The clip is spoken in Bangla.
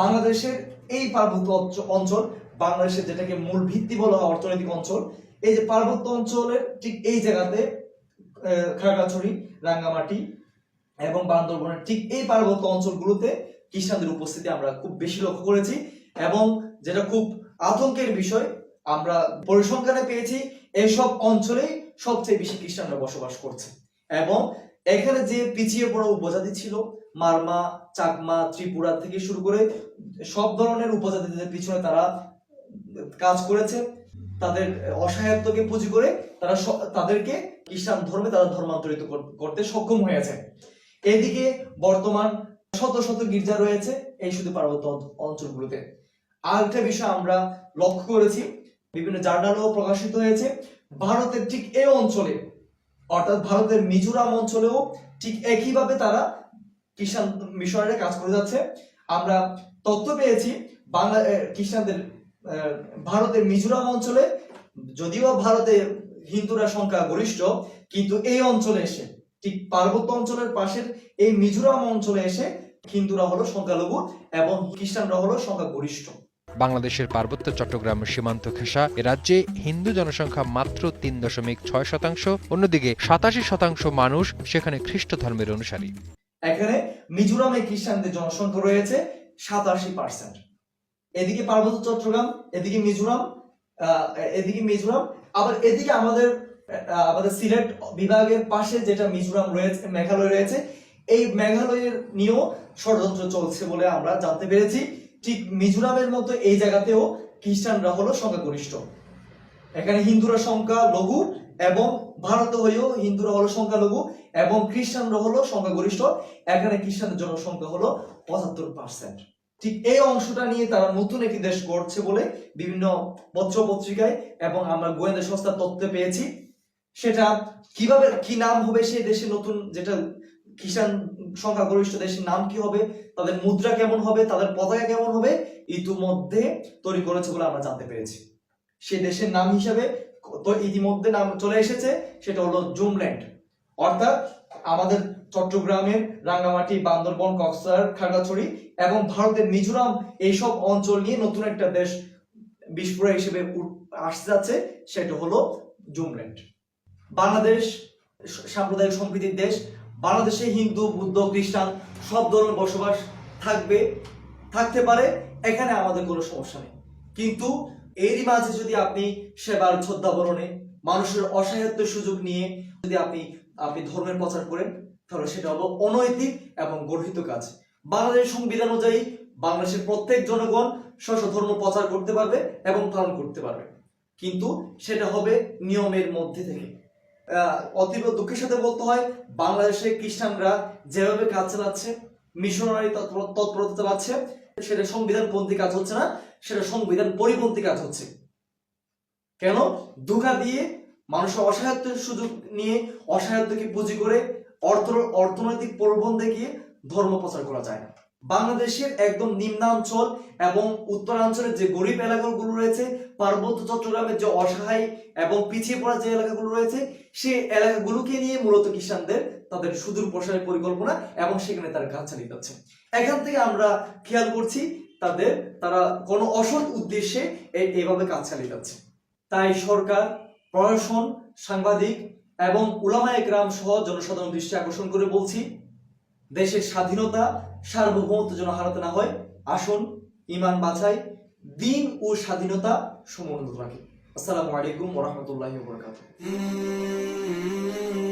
বাংলাদেশের এই পার্বত্য অঞ্চল, বাংলাদেশের যেটাকে মূল ভিত্তি বলা হয় অর্থনৈতিক অঞ্চল, এই যে পার্বত্য অঞ্চলের ঠিক এই জায়গাতে খাগড়াছড়ি, রাঙ্গামাটি এবং বান্দরবনের ঠিক এই পার্বত্য অঞ্চলগুলোতে খ্রিস্টানদের উপস্থিতি আমরা খুব বেশি লক্ষ্য করেছি এবং যেটা খুব আতঙ্কের বিষয়, আমরা পরিসংখ্যানে পেয়েছি এইসব অঞ্চলেই সবচেয়ে বেশি খ্রিস্টানরা বসবাস করছে এবং এখানে যে পিছিয়ে পড়া উপজাতি ছিল মারমা, চাকমা, ত্রিপুরা থেকে শুরু করে সব ধরনের উপজাতিদের পিছনে তারা কাজ করেছে। তাদের অসহায়ত্বকে পুঁজি করে তারা তাদেরকে খ্রিস্টান ধর্মে তারা ধর্মান্তরিত করতে সক্ষম হয়েছে। এদিকে বর্তমান শত শত গির্জা রয়েছে এই শুধু পার্বত্য অঞ্চ- অঞ্চলগুলোতে। আরেকটা বিষয় আমরা লক্ষ্য করেছি, বিভিন্ন জার্নালও প্রকাশিত হয়েছে, ভারতের ঠিক এই অঞ্চলে, অর্থাৎ ভারতের মিজোরাম অঞ্চলেও ঠিক একইভাবে তারা খ্রিস্টান মিশনারিরা কাজ করে যাচ্ছে। আমরা তথ্য পেয়েছি, বাংলা খ্রিস্টানদের ভারতের মিজোরাম অঞ্চলে, যদিও ভারতে হিন্দুরা সংখ্যা গরিষ্ঠ, কিন্তু এই অঞ্চলে এসে, ঠিক পার্বত্য অঞ্চলের পাশের এই মিজোরাম অঞ্চলে এসে হিন্দুরা হলো সংখ্যালঘু এবং খ্রিস্টানরা হলো সংখ্যা গরিষ্ঠ। বাংলাদেশের পার্বত্য চট্টগ্রাম সীমান্ত ঘেঁষা এ রাজ্যে হিন্দু জনসংখ্যা মাত্র তিন দশমিক ছয় শতাংশ, অন্যদিকে সাতাশি শতাংশ মানুষ সেখানে খ্রিস্ট ধর্মের অনুসারী। এখানে মিজোরামে খ্রিস্টানদের জনসংখ্যা রয়েছে সাতাশি পার্সেন্ট এদিকে পার্বত্য চট্টগ্রাম, এদিকে মিজোরাম এদিকে মিজোরাম, আবার এদিকে আমাদের আমাদের সিলেট বিভাগের পাশে যেটা মিজোরাম রয়েছে, মেঘালয় রয়েছে, এই মেঘালয়ের নিয়েও ষড়যন্ত্র চলছে বলে আমরা জানতে পেরেছি। ঠিক মিজোরামের মতো এই জায়গাতেও খ্রিস্টানরা হলো সংখ্যাগরিষ্ঠ। এখানে হিন্দুরা সংখ্যা, লঘু এবং ভারত হয়েও হিন্দুরা হলো সংখ্যালঘু এবং খ্রিস্টানরা হলো সংখ্যাগরিষ্ঠ। এখানে খ্রিস্টানদের জনসংখ্যা হলো পঁচাত্তর পার্সেন্ট ঠিক এই অংশটা নিয়ে তারা নতুন একটি দেশ গড়ছে বলে বিভিন্ন পত্র পত্রিকায় এবং আমরা গোয়েন্দা সংস্থার তথ্য পেয়েছি। সেটা কীভাবে, কি নাম হবে সেই দেশে নতুন যেটা খ্রিস্টান সংখ্যাগরিষ্ঠ দেশের নাম কি হবে, তাদের মুদ্রা কেমন হবে, তাদের পতাকা কেমন হবে, ইতিমধ্যে তৈরি করেছে বলে আমরা জানতে পেরেছি। সে দেশের নাম হিসাবে তো ইতিমধ্যে নাম চলে এসেছে, সেটা হলো জুমল্যান্ড। অর্থাৎ আমাদের চট্টগ্রামের রাঙ্গামাটি, বান্দরবন, কক্সবাজার, খাগড়াছড়ি এবং ভারতের মিজোরাম এইসব অঞ্চল নিয়ে নতুন একটা দেশ বিস্ফোরক হিসেবে আসতে যাচ্ছে, সেটা হলো জুমল্যান্ড। বাংলাদেশ সাম্প্রদায়িক সম্প্রীতির দেশ। বাংলাদেশে হিন্দু, বুদ্ধ, খ্রিস্টান সব ধর্মের বসবাস থাকবে, থাকতে পারে, এখানে আমাদের কোনো সমস্যা নেই। কিন্তু এরই মাঝে যদি আপনি সেবার ছদ্মাবরণে মানুষের অসহায়ত্বের সুযোগ নিয়ে যদি আপনি আপনি ধর্মের প্রচার করেন, তাহলে সেটা হলো অনৈতিক এবং গর্হিত কাজ। বাংলাদেশ সংবিধান অনুযায়ী বাংলাদেশের প্রত্যেক জনগণ স্ব ধর্ম প্রচার করতে পারবে এবং পালন করতে পারবে। কিন্তু সেটা হবে নিয়মের মধ্যে থেকে। অতীব দুঃখের সাথে বলতে হয়, বাংলাদেশে খ্রিস্টানরা যেভাবে কাজ চালাচ্ছে, মিশনারি তৎপরতা চালাচ্ছে সেটা সংবিধানপন্থী কাজ হচ্ছে না, সেটা সংবিধান পরিপন্থী কাজ হচ্ছে। কেন? ধোকা দিয়ে মানুষের অসহায়ত্বের সুযোগ নিয়ে অসহায়ত্বকে পুঁজি করে অর্থ, অর্থনৈতিক প্রলোভন দেখিয়ে ধর্ম প্রচার করা যায় না। বাংলাদেশের একদম নিম্নাঞ্চল এবং উত্তরাঞ্চলের যে গরিব এলাকাগুলো রয়েছে, পার্বত্য চট্টগ্রামের যে অসহায় এবং পিছিয়ে পড়া যে এলাকাগুলো রয়েছে সেই এলাকাগুলোকে নিয়ে মূলত কিষানদের তাদের সুদূর প্রসারের পরিকল্পনা এবং সেখানে তারা কাজ চালিয়ে যাচ্ছে। এখান থেকে আমরা খেয়াল করছি তাদের, তারা কোনো অসৎ উদ্দেশ্যে এই- এইভাবে কাজ চালিয়ে যাচ্ছে। তাই সরকার, প্রশাসন, সাংবাদিক এবং উলামায়ে গ্রাম সহ জনসাধারণ দৃষ্টি আকর্ষণ করে বলছি, দেশের স্বাধীনতা সার্বভৌমত্ব যেন হারাতে না হয়, আসুন ইমান বাছাই, দিন ও স্বাধীনতা সমুন্নত রাখি। আসসালামু আলাইকুম ওরহমতুল্লাহি ওবরাকাতুহু